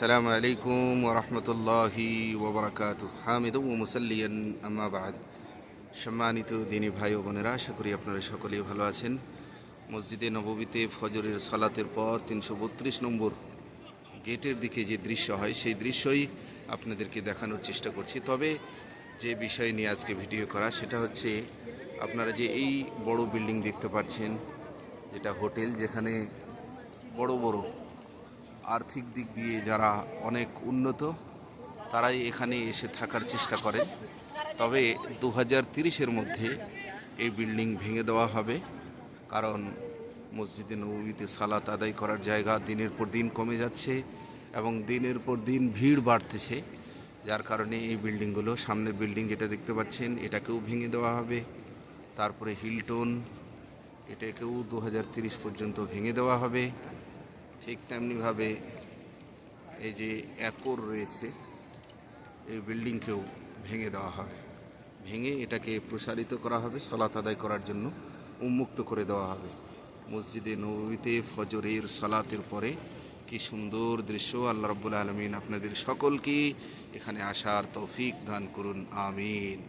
السلام عليكم ورحمة الله وبركاته حامد ومسليا أما بعد সম্মানিত দিনী ভাই ও বোনেরা আশা করি আপনারা সকলেই ভালো আছেন মসজিদে নববীতে ফজরের সালাতের পর তিনশো বত্রিশ নম্বর গেটের দিকে যে দৃশ্য হয় সেই দৃশ্যই আপনাদেরকে দেখানোর চেষ্টা করছি তবে যে বিষয় নিয়ে আজকে ভিডিও করা সেটা হচ্ছে আপনারা যে এই বড় বিল্ডিং দেখতে পাচ্ছেন যেটা হোটেল যেখানে বড় বড় আর্থিক দিক দিয়ে যারা অনেক উন্নত, তারাই এখানে এসে থাকার চেষ্টা করেন। তবে দু হাজার তিরিশের মধ্যে এই বিল্ডিং ভেঙে দেওয়া হবে, কারণ মসজিদে নবীতে সালাত আদায় করার জায়গা দিনের পর দিন কমে যাচ্ছে এবং দিনের পর দিন ভিড় বাড়তেছে, যার কারণে এই বিল্ডিংগুলো, সামনের বিল্ডিং যেটা দেখতে পাচ্ছেন, এটাকেও ভেঙে দেওয়া হবে। তারপরে হিলটন, এটাকেও দু পর্যন্ত ভেঙে দেওয়া হবে। ঠিক তেমনিভাবে এই যে একর রয়েছে, এই বিল্ডিংকেও ভেঙে দেওয়া হবে। ভেঙে এটাকে প্রসারিত করা হবে, সলাত আদায় করার জন্য উন্মুক্ত করে দেওয়া হবে। মসজিদে নবীতে ফজরের সলাতের পরে কি সুন্দর দৃশ্য, আল্লাহ রব্বুল আলমিন আপনাদের সকলকে এখানে আসার তৌফিক দান করুন, আমিন।